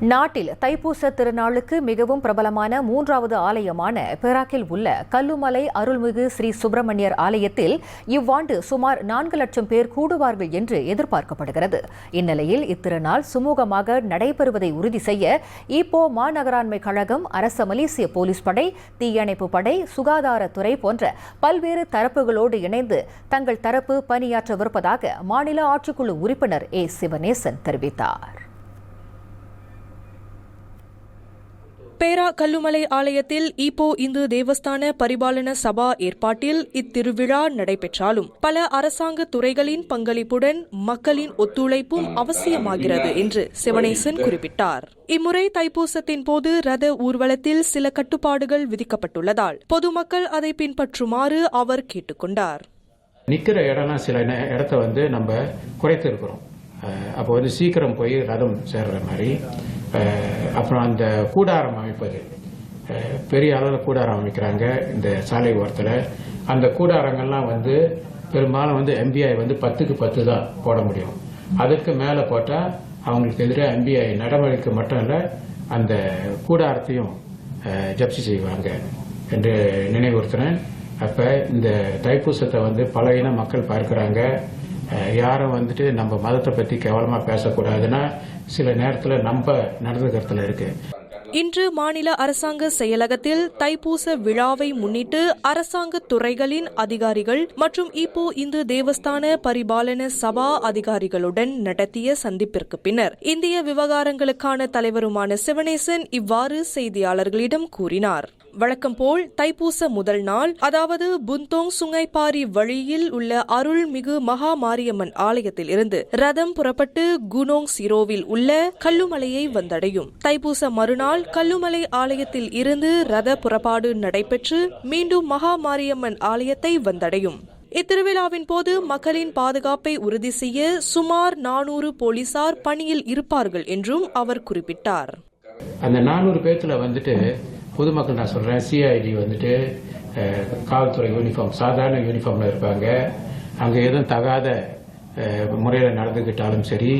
நாட்டில் தைப்பூச திருநாளுக்கு மிகவும் பிரபலமான மூன்றாவது ஆலயமான பெராக்கில் உள்ள கல்லுமலை அருள்மிகு ஸ்ரீ சுப்பிரமணியர் ஆலயத்தில் இவ்வாண்டு சுமார் நான்கு லட்சம் பேர் கூடுவார்கள் என்று எதிர்பார்க்கப்படுகிறது. இந்நிலையில் இத்திருநாள் சுமூகமாக நடைபெறுவதை உறுதி செய்ய இப்போ மாநகராண்மை கழகம் அரச மலேசிய போலீஸ் படை தீயணைப்பு படை சுகாதாரத்துறை போன்ற பல்வேறு தரப்புகளோடு இணைந்து தங்கள் தரப்பு பணியாற்றவிருப்பதாக மாநில ஆட்சிக்குழு உறுப்பினர் ஏ. சிவனேசன் தெரிவித்தார். பேரா கல்லுமலை ஆலயத்தில் ஈப்போ இந்து தேவஸ்தான பரிபாலன சபா ஏற்பாட்டில் இத்திருவிழா நடைபெற்றாலும் பல அரசாங்க துறைகளின் பங்களிப்புடன் மக்களின் ஒத்துழைப்பும் அவசியமாகிறது என்று சிவனேசன் குறிப்பிட்டார். இம்முறை தைப்பூசத்தின் போது ரத ஊர்வலத்தில் சில கட்டுப்பாடுகள் விதிக்கப்பட்டுள்ளதால் பொதுமக்கள் அதை பின்பற்றுமாறு அவர் கேட்டுக்கொண்டார். நிற்கிற இடம்லாம் சில இடத்த வந்து நம்ம குறைத்திருக்கிறோம் அப்போ வந்து சீக்கிரம் போய் ரதம் சேர்ற மாதிரி அப்புறம் அந்த கூடாரம் அமைப்பது. பெரிய அளவில் கூடாரம் அமைக்கிறாங்க இந்த சாலை ஓரத்தில். அந்த கூடாரங்கள்லாம் வந்து பெரும்பாலும் வந்து எம்பிஐ வந்து பத்துக்கு பத்து தான் போட முடியும். அதுக்கு மேலே போட்டால் அவங்களுக்கு எதிராக எம்பிஐ நடவடிக்கை மட்டும் இல்லை அந்த கூடாரத்தையும் ஜப்தி செய்வாங்க என்று நினைவுறுத்துறேன். அப்போ இந்த தைப்பூசத்தை வந்து பல இன மக்கள் பார்க்குறாங்க. யாரும் வந்துட்டு நம்ம மதத்தை பத்தி கேவலமா பேசக்கூடாதுன்னா சில நேரத்துல நம்ம நடந்துக்கிறதுல இருக்கு. இன்று மாநில அரசாங்க செயலகத்தில் தைப்பூச விழாவை முன்னிட்டு அரசாங்க துறைகளின் அதிகாரிகள் மற்றும் இப்போ இந்து தேவஸ்தான பரிபாலன சபா அதிகாரிகளுடன் நடத்திய சந்திப்பிற்கு பின்னர் இந்திய விவகாரங்களுக்கான தலைவருமான சிவனேசன் இவ்வாறு செய்தியாளர்களிடம் கூறினார். வழக்கம் போல் தைப்பூச முதல் நாள் அதாவது புந்தோங் சுங்கைப்பாரி வழியில் உள்ள அருள்மிகு மகா மாரியம்மன் ஆலயத்தில் இருந்து ரதம் புறப்பட்டு குனோங் சிரோவில் உள்ள கல்லுமலையை வந்தடையும். தைப்பூச மறுநாள் கல்லுமலை ஆலயத்தில் இருந்து ரத புறப்பாடு நடைபெற்று மீண்டும் மகா மாரியம்மன் ஆலயத்தை வந்தடையும். இத்திருவிழாவின் போது மக்களின் பாதுகாப்பை உறுதி செய்ய சுமார் நானூறு போலீசார் பணியில் இருப்பார்கள் என்றும் அவர் குறிப்பிட்டார். அந்த நானூறு பேர்த்துல வந்துட்டு பொதுமக்கள் நான் சொல்றேன் சிஐடி வந்துட்டு காவல்துறை யூனிஃபார்ம் சாதாரண யூனிஃபார்ம்ல இருப்பாங்க. அங்க எதுவும் தகாத முறையில் முறையில நடந்துக்கிட்டாலும் சரி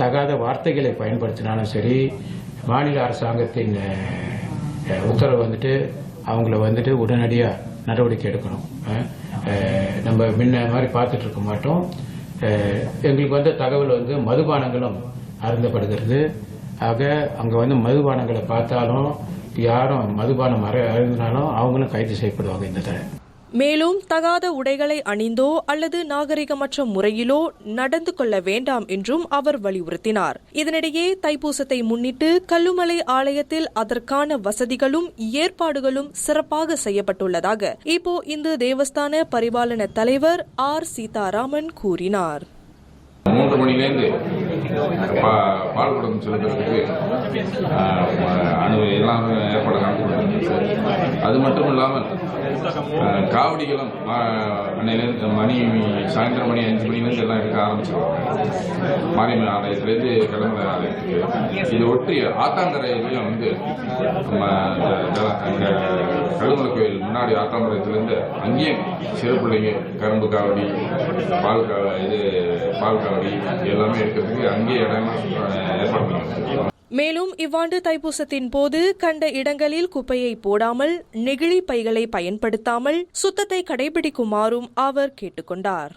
தகாத வார்த்தைகளை பயன்படுத்தினாலும் சரி மாநில அரசாங்கத்தின் உத்தரவு வந்துட்டு அவங்கள வந்துட்டு உடனடியாக நடவடிக்கை எடுக்கணும். நம்ம முன்ன மாதிரி பார்த்துட்டு இருக்க மாட்டோம். எங்களுக்கு வந்த தகவல் வந்து மதுபானங்களும் அருந்தப்படுகிறது. ஆக அங்கே வந்து மதுபானங்களை பார்த்தாலும் யாரும் மதுபானம் அற அருந்தினாலும் அவங்களும் கைது செய்யப்படுவாங்க இந்த தடவை. மேலும் தகாத உடைகளை அணிந்தோ அல்லது நாகரிகமற்ற முறையிலோ நடந்து கொள்ள வேண்டாம் என்றும் அவர் வலியுறுத்தினார். இதனிடையே தைப்பூசத்தை முன்னிட்டு கல்லுமலை ஆலயத்தில் அதற்கான வசதிகளும் ஏற்பாடுகளும் சிறப்பாக செய்யப்பட்டுள்ளதாக இப்போ இந்து தேவஸ்தான பரிபாலன தலைவர் ஆர் சீதாராமன் கூறினார். மூன்று மணிலேருந்து பா பால் குடம் செலுத்துறதுக்கு அணு எல்லாமே ஏற்பாடு நடத்தி சார். அது மட்டும் இல்லாமல் காவடிகளும் ஆஹ், அன்னையிலேருந்து மணி சாயந்தரம் மணி அஞ்சு மணிலேருந்து எல்லாம் எடுக்க ஆரம்பிச்சிருவாங்க. மாரியம்மன் ஆலயத்திலேருந்து கிளம்புற ஆலயத்துக்கு இது ஒட்டி ஆத்தாங்கரையிலையும் வந்து நம்ம கழுமலை கோயில் முன்னாடி ஆத்தாங்கரையிலேருந்து அங்கேயும் சிறு பிள்ளைங்க கரும்பு காவடி பால் கா இது பால் காவடி எல்லாமே இருக்கிறதுக்கு அங்கேயே இடமா ஏற்பாடு பண்ணி மேலும் இவ்வாண்டு தைப்பூசத்தின் போது கண்ட இடங்களில் குப்பையை போடாமல் நெகிழி பைகளை பயன்படுத்தாமல் சுத்தத்தை கடைபிடிக்குமாறும் அவர் கேட்டுக்கொண்டார்.